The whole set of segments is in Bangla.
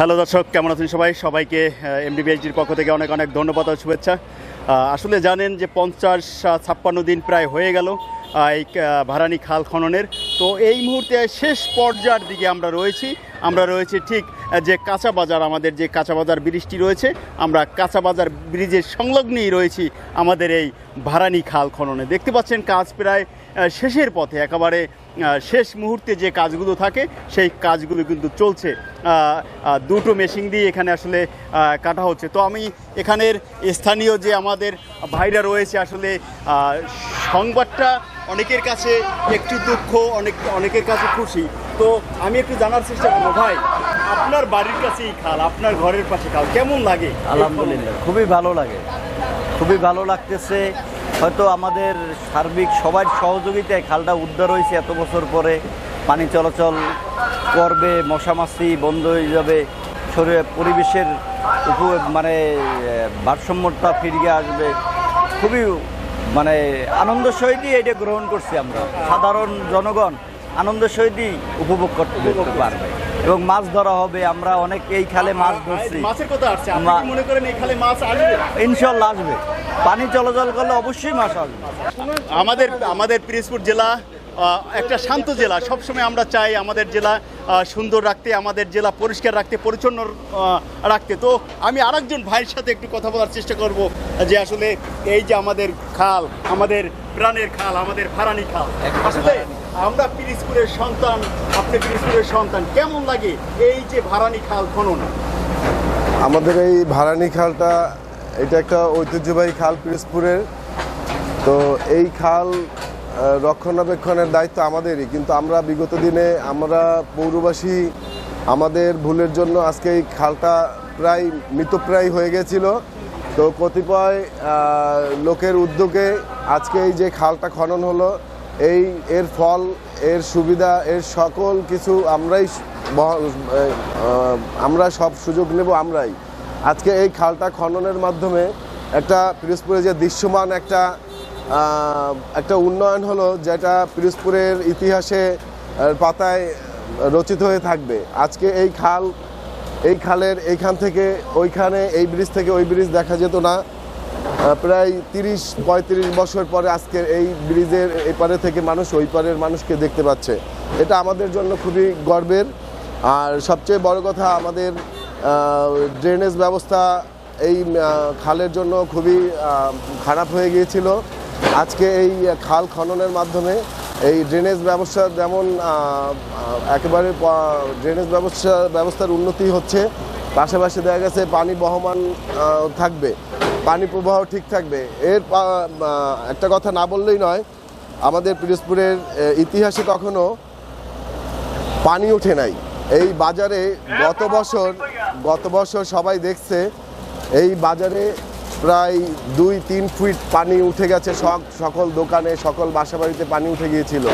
হ্যালো দর্শক, কেমন আছেন সবাই? সবাইকে এমডিবিএইচডির পক্ষ থেকে অনেক অনেক ধন্যবাদ ও শুভেচ্ছা। আসলে জানেন যে পঞ্চাশ ছাপ্পান্ন দিন প্রায় হয়ে গেল এই ভারানি খাল খননের। তো এই মুহূর্তে শেষ পর্যায়ের দিকে আমরা রয়েছি। আমরা রয়েছি ঠিক যে কাঁচা বাজার, আমাদের যে কাঁচা বাজার ব্রিজটি রয়েছে, আমরা কাঁচা বাজার ব্রিজের সংলগ্নেই রয়েছি আমাদের এই ভারানি খাল খননে। দেখতে পাচ্ছেন কাজ প্রায় শেষের পথে, একেবারে শেষ মুহূর্তে যে কাজগুলো থাকে, সেই কাজগুলো কিন্তু চলছে। দুটো মেশিন দিয়ে এখানে আসলে কাটা হচ্ছে। তো আমি এখানের স্থানীয় যে আমাদের ভাইরা রয়েছে, আসলে সংবাদটা অনেকের কাছে একটু দুঃখ, অনেক, অনেকের কাছে খুশি। তো আমি একটু জানার চেষ্টা করব, ভাই, আপনার বাড়ির কাছেই খাল, আপনার ঘরের পাশে খাল, কেমন লাগে? আলহামদুলিল্লাহ, খুবই ভালো লাগে। খুবই ভালো লাগতেছে। হয়তো আমাদের সার্বিক সবার সহযোগিতায় খালটা উদ্ধার হয়েছে এত বছর পরে। পানি চলাচল করবে মশামাছি বন্ধ হয়ে যাবে শরীরে পরিবেশের উপ মানে আহ, ভারসাম্যটা ফিরিয়ে আসবে। খুবই মানে আনন্দ সহিতই এটা গ্রহণ করছি আমরা। সাধারণ জনগণ আনন্দের সহিতই উপভোগ করতে পারবে। এবং মাছ ধরা হবে আমরা অনেক এই খালে মাছ ধরছি। মনে ইনশাল্লাহ আসবে। পানি চলাচল করলে অবশ্যই মাছ আসবে। আমাদের আমাদের পিরিজপুর জেলা একটা শান্ত জেলা। সবসময় আমরা চাই আমাদের জেলা সুন্দর রাখতে আমাদের জেলা পরিষ্কার রাখতে পরিচ্ছন্ন রাখতে। তো আমি আরেকজন ভাইয়ের সাথে একটু কথা বলার চেষ্টা করব যে আসলে এই যে আমাদের খাল আমাদের প্রাণের খাল আমাদের ভারানি খাল আসলে আমরা পিরিজপুরের সন্তান আপনি পিরিজপুরের সন্তান কেমন লাগে এই যে ভারানি খাল খনন? আমাদের এই ভারানি খালটা এটা একটা ঐতিহ্যবাহী খাল পিরোজপুরের। তো এই খাল রক্ষণাবেক্ষণের দায়িত্ব আমাদেরই। কিন্তু আমরা বিগত দিনে আমরা পৌরবাসী আমাদের ভুলের জন্য আজকে এই খালটা প্রায় মৃতপ্রায় হয়ে গেছিল। তো কতিপয় লোকের উদ্যোগে আজকে এই যে খালটা খনন হলো, এই এর ফল, এর সুবিধা, এর সকল কিছু আমরাই আমরা সব সুযোগ নেব আমরাই। আজকে এই খালটা খননের মাধ্যমে একটা পিরোজপুরে যে দৃশ্যমান একটা একটা উন্নয়ন হলো, যেটা পিরোজপুরের ইতিহাসে পাতায় রচিত হয়ে থাকবে। আজকে এই খাল, এই খালের এইখান থেকে ওইখানে এই ব্রিজ থেকে ওই ব্রিজ দেখা যেত না। প্রায় তিরিশ, পঁয়ত্রিশ বছর পরে আজকের এই ব্রিজের এপারে থেকে মানুষ, ওই পারের মানুষকে দেখতে পাচ্ছে। এটা আমাদের জন্য খুবই গর্বের। আর সবচেয়ে বড় কথা আমাদের ড্রেনেজ ব্যবস্থা এই খালের জন্য খুবই খারাপ হয়ে গিয়েছিল। আজকে এই খাল খননের মাধ্যমে এই ড্রেনেজ ব্যবস্থা যেমন একেবারে ড্রেনেজ ব্যবস্থা, ব্যবস্থার উন্নতি হচ্ছে, পাশাপাশি দেখা গেছে পানি বহমান থাকবে। পানি প্রবাহ ঠিক থাকবে। এর একটা কথা না বললেই নয়, আমাদের পিরোজপুরের ইতিহাসে কখনো পানি ওঠে নাই। এই বাজারে গত বছর গত বছর সবাই দেখছে, এই বাজারে প্রায় দুই, তিন ফুট পানি উঠে গেছে সব সকল দোকানে, সকল বাসাবাড়িতে পানি উঠে গিয়েছিল।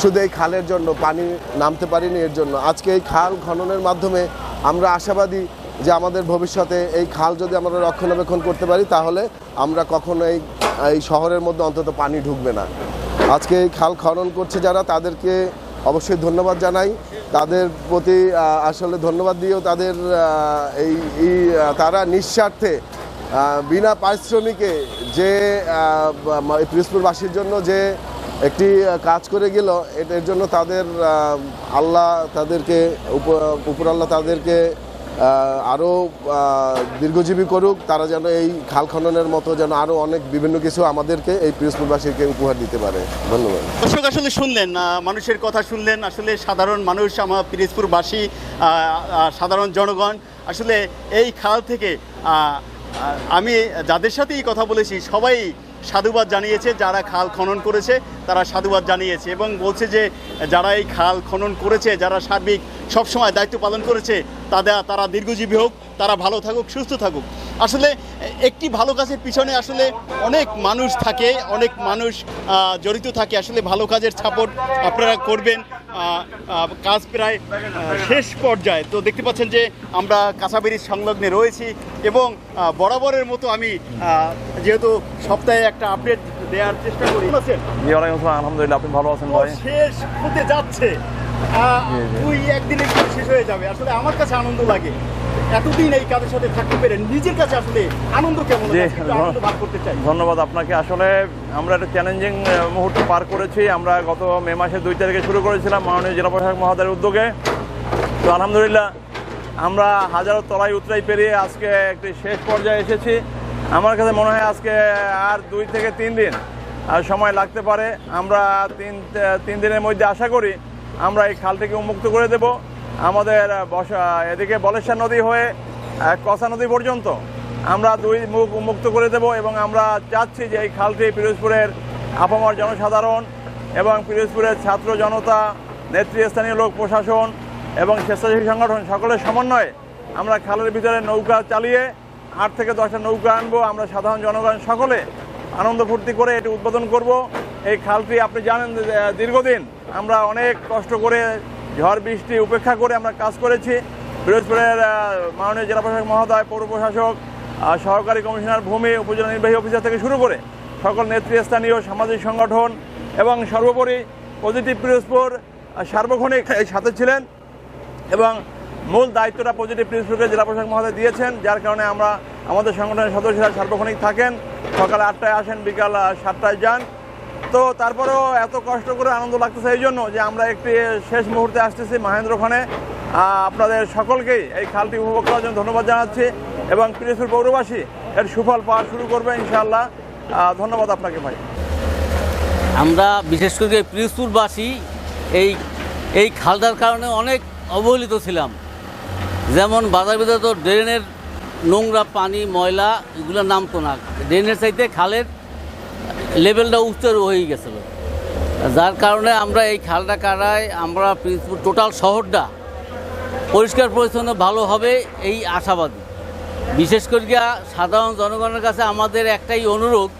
শুধু এই খালের জন্য, পানি নামতে পারিনি এর জন্য। আজকে এই খাল খননের মাধ্যমে আমরা আশাবাদী যে আমাদের ভবিষ্যতে এই খাল যদি আমরা রক্ষণাবেক্ষণ করতে পারি, তাহলে আমরা কখনো এই এই শহরের মধ্যে অন্তত পানি ঢুকবে না। আজকে এই খাল খনন করছে যারা, তাদেরকে অবশ্যই ধন্যবাদ জানাই। তাদের প্রতি আসলে ধন্যবাদ দিয়েও তাদের এই তারা নিঃস্বার্থে বিনা পারিশ্রমিকে যে পিরোজপুরবাসীর জন্য যে একটি কাজ করে গেল এটার জন্য তাদের আল্লাহ তাদেরকে, উপ- উপর আল্লাহ তাদেরকে আরও দীর্ঘজীবী করুক, তারা যেন এই খাল খননের মতো যেন আরও অনেক বিভিন্ন কিছু আমাদেরকে এই পিরোজপুরবাসীকে উপহার দিতে পারে। ধন্যবাদ। দর্শক, আসলে শুনলেন মানুষের কথা শুনলেন। আসলে সাধারণ মানুষ, আমার পিরিজপুরবাসী সাধারণ জনগণ, আসলে এই খাল থেকে আমি যাদের সাথেই কথা বলেছি, সবাই সাধুবাদ জানিয়েছে, যারা খাল খনন করেছে, তারা সাধুবাদ জানিয়েছে এবং বলছে যে যারা এই খাল খনন করেছে, যারা সার্বিক সবসময় দায়িত্ব পালন করেছে, তাদের, তারা দীর্ঘজীবী হোক, তারা ভালো থাকুক, সুস্থ থাকুক। আসলে একটি ভালো কাজের পিছনে আসলে অনেক মানুষ থাকে অনেক মানুষ জড়িত থাকে। আসলে ভালো কাজের সাপোর্ট আপনারা করবেন কাজ প্রায় শেষ পর্যায়ে। তো দেখতে পাচ্ছেন যে আমরা কাঁচাবেরির সংলগ্নে রয়েছি এবং বরাবরের মতো আমি যেহেতু সপ্তাহে একটা আপডেট দেওয়ার চেষ্টা করি। আলহামদুলিল্লাহ আপনি ভালো আছেন শেষ হতে যাচ্ছে। দুই একদিনে শেষ হয়ে যাবে। আসলে আমার কাছে আনন্দ লাগে। এতদিন এই কাজের সাথে থাকতে পেরে নিজের কাছে আসলে আনন্দ কেমন করতে চাই। ধন্যবাদ আপনাকে। আসলে আমরা একটা চ্যালেঞ্জিং মুহূর্ত পার করেছি। আমরা গত মে মাসের দুই তারিখে শুরু করেছিলাম মাননীয় জেলা প্রশাসক মহোদয়ের উদ্যোগে। তো আলহামদুলিল্লাহ আমরা হাজারো তলাই উতরাই পেরিয়ে আজকে একটি শেষ পর্যায়ে এসেছি। আমার কাছে মনে হয় আজকে আর দুই থেকে তিন দিন আর সময় লাগতে পারে। আমরা তিন তিন দিনের মধ্যে আশা করি আমরা এই খালটিকে উন্মুক্ত করে দেব। আমাদের এদিকে বলেশ্বর নদী হয়ে কসা নদী পর্যন্ত আমরা দুই মুখ উন্মুক্ত করে দেব এবং আমরা চাচ্ছি যে এই খালটি পিরোজপুরের আপামর জনসাধারণ এবং পিরোজপুরের ছাত্র জনতা, নেতৃস্থানীয় লোক, প্রশাসন এবং স্বেচ্ছাসেবী সংগঠন সকলের সমন্বয়ে আমরা খালের ভিতরে নৌকা চালিয়ে আট থেকে দশটা নৌকা আনব। আমরা সাধারণ জনগণ সকলে আনন্দ ফুর্তি করে এটি উদ্বোধন করব। এই খালটি আপনি জানেন দীর্ঘদিন আমরা অনেক কষ্ট করে ঝড়, বৃষ্টি উপেক্ষা করে আমরা কাজ করেছি। পিরোজপুরের মাননীয় জেলা প্রশাসক মহোদয়, পৌর প্রশাসক সহকারী কমিশনার ভূমি, উপজেলা নির্বাহী অফিসার থেকে শুরু করে সকল নেতৃস্থানীয় সামাজিক সংগঠন এবং সর্বোপরি পজিটিভ পিরোজপুর সার্বক্ষণিক সাথে ছিলেন এবং মূল দায়িত্বটা পজিটিভ প্রিন্সিপালকে জেলা প্রশাসক মহোদয় দিয়েছেন, যার কারণে আমরা আমাদের সংগঠনের সদস্যরা সার্বক্ষণিক থাকেন, সকাল আটটায় আসেন, বিকাল সাতটায় যান। তো তারপরেও এত কষ্ট করে আনন্দ লাগতেছে এই জন্য যে আমরা একটি শেষ মুহূর্তে আসতেছি মহেন্দ্রক্ষণে। আপনাদের সকলকেই এই খালটি উপভোগ করার জন্য ধন্যবাদ জানাচ্ছি এবং পিরিজপুর পৌরবাসী এর সুফল পাওয়া শুরু করবে ইনশাআল্লাহ। ধন্যবাদ আপনাকে ভাই। আমরা বিশেষ করে পিরোজপুরবাসী এই এই খালটার কারণে অনেক অবহেলিত ছিলাম। যেমন বাজার ভিতরে তো ড্রেনের নোংরা পানি, ময়লা, এগুলো নামতো না। ড্রেনের চাইতে খালের লেভেলটা উচ্চ হয়ে গেছিল। যার কারণে আমরা এই খালটা কাটায় আমরা টোটাল শহরটা পরিষ্কার, পরিচ্ছন্ন, ভালো হবে এই আশাবাদী। বিশেষ করে সাধারণ জনগণের কাছে আমাদের একটাই অনুরোধ,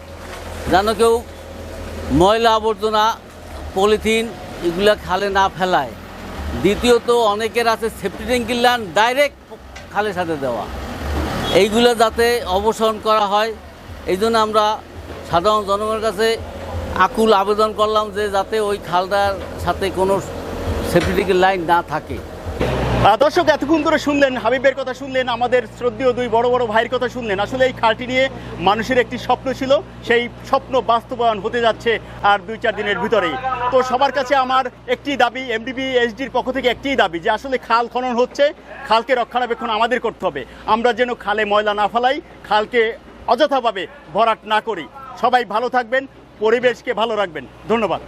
যেন কেউ ময়লা আবর্জনা, পলিথিন, এগুলা খালে না ফেলায়। দ্বিতীয়ত অনেকের আছে সেফটি ট্যাঙ্কির লাইন ডাইরেক্ট খালের সাথে দেওয়া। এইগুলো যাতে অবসরণ করা হয় এই জন্য আমরা সাধারণ জনগণের কাছে আকুল আবেদন করলাম যে যাতে ওই খালটার সাথে কোনো সেফটি ট্যাঙ্কির লাইন না থাকে। দর্শক, এতক্ষণ ধরে শুনলেন, হাবিবের কথা শুনলেন, আমাদের শ্রদ্ধেয় দুই বড় বড় ভাইয়ের কথা শুনলেন। আসলে এই খালটি নিয়ে মানুষের একটি স্বপ্ন ছিল, সেই স্বপ্ন বাস্তবায়ন হতে যাচ্ছে আর দুই চার দিনের ভিতরেই। তো সবার কাছে আমার একটি দাবি এমডিবি এইচডির পক্ষ থেকে একটিই দাবি যে আসলে খাল খনন হচ্ছে, খালকে রক্ষণাবেক্ষণ আমাদের করতে হবে। আমরা যেন খালে ময়লা না ফেলাই, খালকে অযথাভাবে ভরাট না করি। সবাই ভালো থাকবেন, পরিবেশকে ভালো রাখবেন। ধন্যবাদ।